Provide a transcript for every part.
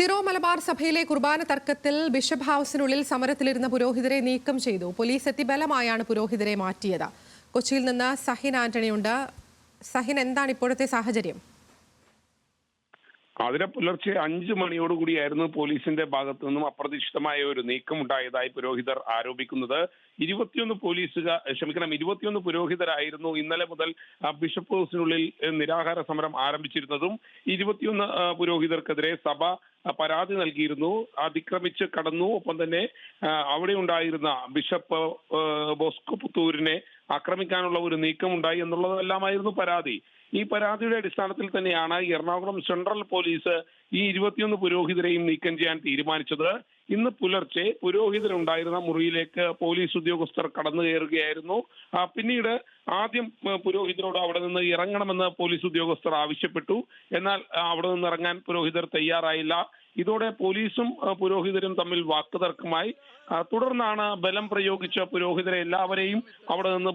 Syro Malabar സഭയിലെ കുർബാന തർക്കത്തിൽ bishop ഹൌസിനുള്ളിൽ സമരത്തിലിരുന്ന പുരോഹിതരെ നീക്കം ചെയ്തു. പോലീസ് എത്തി ബലമായാണ് പുരോഹിതരെ മാറ്റിയത്. കൊച്ചിയിൽ നിന്ന് സഹിൻ ആന്റണിയുണ്ട്. സഹിൻ എന്താണ് ഇപ്പോഴത്തെ സാഹചര്യം? അതിനെ പുലർച്ചെ അഞ്ചു മണിയോടുകൂടിയായിരുന്നു പോലീസിന്റെ ഭാഗത്തു നിന്നും അപ്രതീക്ഷിതമായ ഒരു നീക്കം ഉണ്ടായതായി പുരോഹിതർ ആരോപിക്കുന്നത്. ഇരുപത്തിയൊന്ന് പോലീസുകാർ ക്ഷമിക്കണം ഇരുപത്തിയൊന്ന് പുരോഹിതരായിരുന്നു ഇന്നലെ മുതൽ ബിഷപ്പ് ഹൗസിനുള്ളിൽ നിരാഹാര സമരം ആരംഭിച്ചിരുന്നതും. ഇരുപത്തിയൊന്ന് പുരോഹിതർക്കെതിരെ സഭ പരാതി നൽകിയിരുന്നു. അതിക്രമിച്ച് കടന്നു. ഒപ്പം തന്നെ അവിടെ ഉണ്ടായിരുന്ന ബിഷപ്പ് ബോസ്കു പുത്തൂരിനെ ആക്രമിക്കാനുള്ള ഒരു നീക്കം ഉണ്ടായി എന്നുള്ളതെല്ലാമായിരുന്നു പരാതി. ഈ പരാതിയുടെ അടിസ്ഥാനത്തിൽ തന്നെയാണ് എറണാകുളം സെൻട്രൽ പോലീസ് ഈ ഇരുപത്തിയൊന്ന് പുരോഹിതരെയും നീക്കം ചെയ്യാൻ തീരുമാനിച്ചത്. ഇന്ന് പുലർച്ചെ പുരോഹിതരുണ്ടായിരുന്ന മുറിയിലേക്ക് പോലീസ് ഉദ്യോഗസ്ഥർ കടന്നു കയറുകയായിരുന്നു. പിന്നീട് ആദ്യം പുരോഹിതരോട് അവിടെ നിന്ന് ഇറങ്ങണമെന്ന് പോലീസ് ഉദ്യോഗസ്ഥർ ആവശ്യപ്പെട്ടു. എന്നാൽ അവിടെ നിന്ന് ഇറങ്ങാൻ പുരോഹിതർ തയ്യാറായില്ല. ഇതോടെ പോലീസും പുരോഹിതരും തമ്മിൽ വാക്കുതർക്കമായി. തുടർന്നാണ് ബലം പ്രയോഗിച്ച പുരോഹിതരെ എല്ലാവരെയും അവിടെ നിന്ന്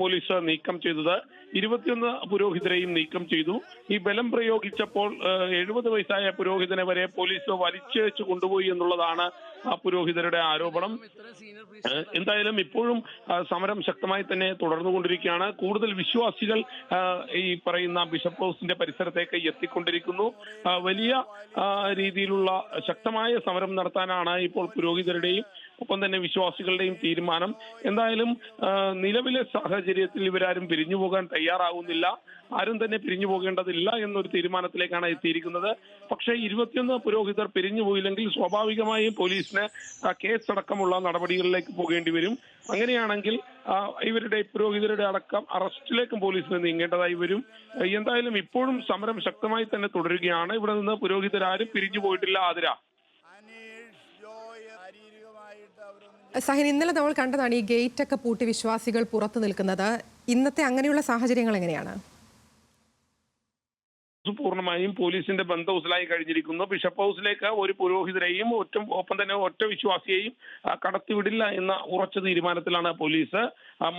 പോലീസ് നീക്കം ചെയ്തത്. ഇരുപത്തിയൊന്ന് പുരോഹിതരെയും നീക്കം ചെയ്തു. ഈ ബലം പ്രയോഗിച്ചപ്പോൾ എഴുപത് വയസ്സായ പുരോഹിതനെ വരെ പോലീസ് വലിച്ചേച്ച് കൊണ്ടുപോയി എന്നുള്ളതാണ് ആ പുരോഹിതരുടെ ആരോപണം. എന്തായാലും ഇപ്പോഴും സമരം ശക്തമായി തന്നെ തുടർന്നുകൊണ്ടിരിക്കുകയാണ്. കൂടുതൽ വിശ്വാസികൾ ഈ പറയുന്ന ബിഷപ്പ് ഹൗസിന്റെ പരിസരത്തേക്ക് എത്തിക്കൊണ്ടിരിക്കുന്നു. വലിയ രീതിയിലുള്ള ശക്തമായ സമരം നടത്താനാണ് ഇപ്പോൾ പുരോഹിതരുടെയും ഒപ്പം തന്നെ വിശ്വാസികളുടെയും തീരുമാനം. എന്തായാലും നിലവിലെ സാഹചര്യത്തിൽ ഇവരാരും പിരിഞ്ഞു പോകാൻ തയ്യാറാകുന്നില്ല ആരും തന്നെ പിരിഞ്ഞു പോകേണ്ടതില്ല എന്നൊരു തീരുമാനത്തിലേക്കാണ് എത്തിയിരിക്കുന്നത്. പക്ഷേ ഇരുപത്തിയൊന്ന് പുരോഹിതർ പിരിഞ്ഞു പോയില്ലെങ്കിൽ സ്വാഭാവികമായും പോലീസിന് കേസ് അടക്കമുള്ള നടപടികളിലേക്ക് പോകേണ്ടി വരും. അങ്ങനെയാണെങ്കിൽ ഇവരുടെ പുരോഹിതരുടെ അടക്കം അറസ്റ്റിലേക്കും പോലീസിന് നീങ്ങേണ്ടതായി വരും. എന്തായാലും ഇപ്പോഴും സമരം ശക്തമായി തന്നെ തുടരുകയാണ്. ഇവിടെ നിന്ന് പുരോഹിതരാരും പിരിഞ്ഞു പോയിട്ടില്ല ആതിര. സഹിൻ ഇന്നലെ നമ്മൾ കണ്ടതാണ് ഈ ഗേറ്റ് ഒക്കെ പൂട്ടി വിശ്വാസികൾ പുറത്തു നിൽക്കുന്നത്. ഇന്നത്തെ അങ്ങനെയുള്ള സാഹചര്യങ്ങൾ എങ്ങനെയാണ്? പൂർണമായും പോലീസിന്റെ ബന്ധ ഹൗസിലായി കഴിഞ്ഞിരിക്കുന്നു. ബിഷപ്പ് ഹൗസിലേക്ക് ഒരു പുരോഹിതരെയും ഒറ്റ ഒപ്പം തന്നെ ഒറ്റ വിശ്വാസിയെയും കടത്തിവിടില്ല എന്ന ഉറച്ച തീരുമാനത്തിലാണ് പോലീസ്.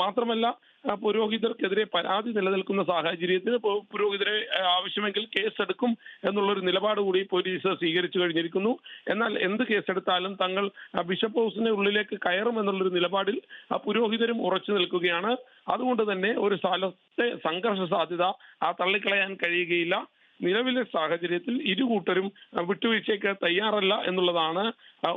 മാത്രമല്ല പുരോഹിതർക്കെതിരെ പരാതി നിലനിൽക്കുന്ന സാഹചര്യത്തിൽ പുരോഹിതരെ ആവശ്യമെങ്കിൽ കേസെടുക്കും എന്നുള്ളൊരു നിലപാട് കൂടി പോലീസ് സ്വീകരിച്ചു കഴിഞ്ഞിരിക്കുന്നു. എന്നാൽ എന്ത് കേസെടുത്താലും തങ്ങൾ ബിഷപ്പ് ഹൗസിന്റെ ഉള്ളിലേക്ക് കയറും എന്നുള്ളൊരു നിലപാടിൽ പുരോഹിതരും ഉറച്ചു നിൽക്കുകയാണ്. അതുകൊണ്ട് തന്നെ ഒരു സ്ഥലത്തെ സംഘർഷ സാധ്യത ആ തള്ളിക്കളയാൻ കഴിയുകയില്ല. നിലവിലെ സാഹചര്യത്തിൽ ഇരു കൂട്ടരും ആ, വിട്ടുവീഴ്ചയ്ക്ക് തയ്യാറല്ല എന്നുള്ളതാണ്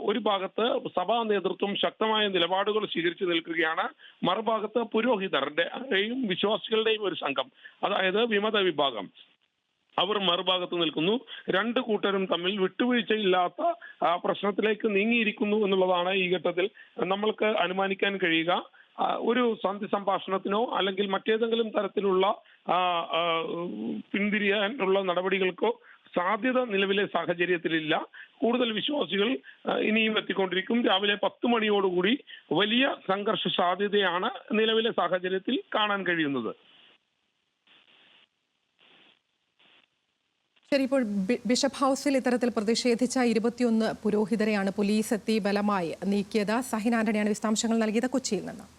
ഒരു ഭാഗത്ത് സഭാ നേതൃത്വം ശക്തമായ നിലപാടുകൾ സ്വീകരിച്ചു നിൽക്കുകയാണ് മറുഭാഗത്ത് പുരോഹിതരുടെയും വിശ്വാസികളുടെയും ഒരു സംഘം അതായത് വിമത വിഭാഗം. അവർ മറുഭാഗത്ത് നിൽക്കുന്നു. രണ്ട് കൂട്ടരും തമ്മിൽ വിട്ടുവീഴ്ചയില്ലാത്ത പ്രശ്നത്തിലേക്ക് നീങ്ങിയിരിക്കുന്നു എന്നുള്ളതാണ് ഈ ഘട്ടത്തിൽ നമ്മൾക്ക് അനുമാനിക്കാൻ കഴിയുക. ഒരു സന്ധി സംഭാഷണത്തിനോ അല്ലെങ്കിൽ മറ്റേതെങ്കിലും തരത്തിലുള്ള പിന്തിരിയാനുള്ള നടപടികൾക്കോ സാധ്യത നിലവിലെ സാഹചര്യത്തിലില്ല. കൂടുതൽ വിശ്വാസികൾ ഇനിയും എത്തിക്കൊണ്ടിരിക്കും. രാവിലെ പത്ത് മണിയോടുകൂടി വലിയ സംഘർഷ സാധ്യതയാണ് നിലവിലെ സാഹചര്യത്തിൽ കാണാൻ കഴിയുന്നത്. ശരി ഇപ്പോൾ ബിഷപ്പ് ഹൗസിൽ ഇത്തരത്തിൽ പ്രതിഷേധിച്ച ഇരുപത്തിയൊന്ന് പുരോഹിതരെയാണ് പോലീസ് എത്തി ബലമായി നീക്കിയത്. സഹിൻ ആന്റണിയാണ് വിശദാംശങ്ങൾ നൽകിയത്. കൊച്ചിയിൽ നിന്ന്.